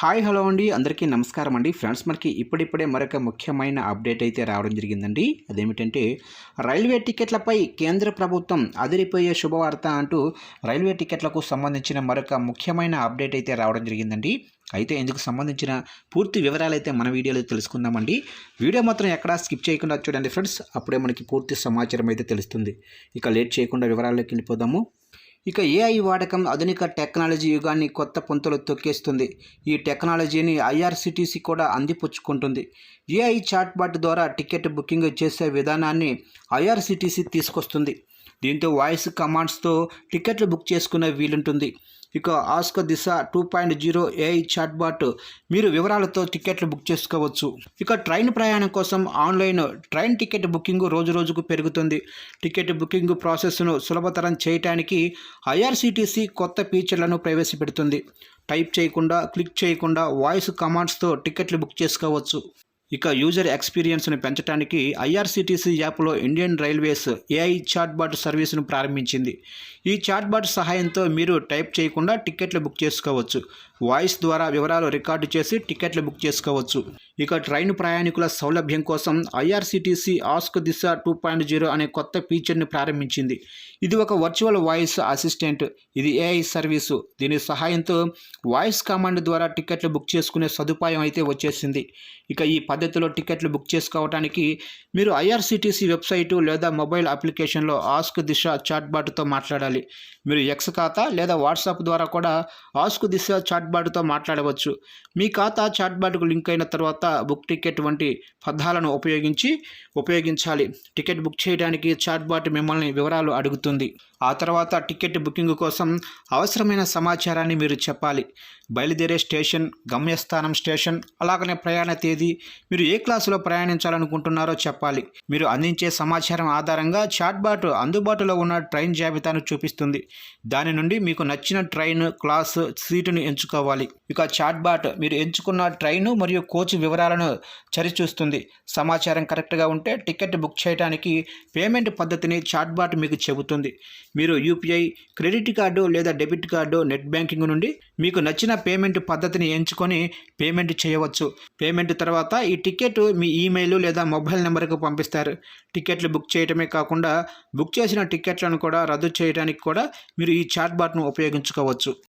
Hi hello అండి. అందరికీ నమస్కారం అండి. ఫ్రెండ్స్ మనకి ఇప్పుడిప్పుడే మరొక ముఖ్యమైన అప్డేట్ అయితే రావడం జరిగిందండి. అదేమిటంటే రైల్వే టికెట్లపై కేంద్ర ప్రభుత్వం అదిరిపోయే శుభవార్త అంటూ రైల్వే టికెట్లకు సంబంధించిన మరొక ముఖ్యమైన అప్డేట్ అయితే రావడం జరిగిందండి. అయితే ఇందుకు సంబంధించిన పూర్తి వివరాలు అయితే మన వీడియోలో తెలుసుకుందామండి. వీడియో మాత్రం ఎక్కడా స్కిప్ చేయకుండా చూడండి ఫ్రెండ్స్. అప్పుడే మనకి పూర్తి సమాచారం అయితే తెలుస్తుంది. ఇక లేట్ చేయకుండా వివరాల్లోకి వెళ్ళిపోదాము. ఇక ఏఐ వాడకం ఆధునిక టెక్నాలజీ యుగాన్ని కొత్త పుంతలు తొక్కేస్తుంది. ఈ టెక్నాలజీని ఐఆర్సిటీసీ కూడా అందిపుచ్చుకుంటుంది. ఏఐ చాట్బాట్ ద్వారా టికెట్ బుకింగ్ చేసే విధానాన్ని ఐఆర్సిటీసీ తీసుకొస్తుంది. దీంతో వాయిస్ కమాండ్స్తో టికెట్లు బుక్ చేసుకునే వీలుంటుంది. ఇక ask Disha two point zero AI chatbot. మీరు వివరాలతో టికెట్లు బుక్ చేసుకోవచ్చు. ఇక ట్రైన్ ప్రయాణం కోసం ఆన్లైన్ ట్రైన్ టికెట్ బుకింగ్ రోజు రోజుకు పెరుగుతుంది. టికెట్ బుకింగ్ ప్రాసెస్ను సులభతరం చేయడానికి ఐఆర్సీటీసీ కొత్త ఫీచర్లను ప్రవేశపెడుతుంది. టైప్ చేయకుండా క్లిక్ చేయకుండా వాయిస్ కమాండ్స్తో టికెట్లు బుక్ చేసుకోవచ్చు. ఇక యూజర్ ఎక్స్పీరియన్స్ను పెంచడానికి ఐఆర్సీటీసీ యాప్లో ఇండియన్ రైల్వేస్ ఏఐ చాట్బాట్ సర్వీసును ప్రారంభించింది. ఈ చాట్బాట్ సహాయంతో మీరు టైప్ చేయకుండా టికెట్లు బుక్ చేసుకోవచ్చు. వాయిస్ ద్వారా వివరాలు రికార్డు చేసి టికెట్లు బుక్ చేసుకోవచ్చు. ఇక ట్రైన్ ప్రయాణికుల సౌలభ్యం కోసం IRCTC ask Disha two point zero అనే కొత్త ఫీచర్ని ప్రారంభించింది. ఇది ఒక వర్చువల్ వాయిస్ అసిస్టెంట్. ఇది ఏఐ సర్వీసు. దీని సహాయంతో వాయిస్ కమాండ్ ద్వారా టికెట్లు బుక్ చేసుకునే సదుపాయం అయితే వచ్చేసింది. ఇక ఈ పద్ధతిలో టికెట్లు బుక్ చేసుకోవడానికి మీరు ఐఆర్సీటీసీ వెబ్సైటు లేదా మొబైల్ అప్లికేషన్లో ఆస్క్ దిశ చాట్బాట్తో మాట్లాడాలి. మీరు ఎక్స్ ఖాతా లేదా వాట్సాప్ ద్వారా కూడా ఆస్క్ దిశ చాట్ చాట్బాట్తో మాట్లాడవచ్చు. మీ ఖాతా చాట్బాట్కు లింక్ అయిన తర్వాత బుక్ టికెట్ వంటి పదాలను ఉపయోగించి ఉపయోగించాలి. టికెట్ బుక్ చేయడానికి చాట్బాట్ మిమ్మల్ని వివరాలు అడుగుతుంది. ఆ తర్వాత టికెట్ బుకింగ్ కోసం అవసరమైన సమాచారాన్ని మీరు చెప్పాలి. బయలుదేరే స్టేషన్ గమ్యస్థానం స్టేషన్ అలాగనే ప్రయాణ తేదీ మీరు ఏ క్లాసులో ప్రయాణించాలనుకుంటున్నారో చెప్పాలి. మీరు అందించే సమాచారం ఆధారంగా చాట్బాట్ అందుబాటులో ఉన్న ట్రైన్ జాబితాను చూపిస్తుంది. దాని నుండి మీకు నచ్చిన ట్రైన్ క్లాసు సీటును ఎంచుకోవాలి. ఇక చాట్బాట్ మీరు ఎంచుకున్న ట్రైన్ మరియు కోచ్ వివరాలను సరిచూస్తుంది. సమాచారం కరెక్ట్గా ఉంటే టికెట్ బుక్ చేయడానికి పేమెంట్ పద్ధతిని చాట్బాట్ మీకు చెబుతుంది. మీరు యూపీఐ క్రెడిట్ కార్డు లేదా డెబిట్ కార్డు నెట్ బ్యాంకింగ్ నుండి మీకు నచ్చిన పేమెంట్ పద్ధతిని ఎంచుకొని పేమెంట్ చేయవచ్చు. పేమెంట్ తర్వాత ఈ టికెట్ మీ ఈమెయిల్ లేదా మొబైల్ నెంబర్కు పంపిస్తారు. టికెట్లు బుక్ చేయటమే కాకుండా బుక్ చేసిన టికెట్లను కూడా రద్దు చేయడానికి కూడా మీరు ఈ చాట్బాట్ను ఉపయోగించుకోవచ్చు.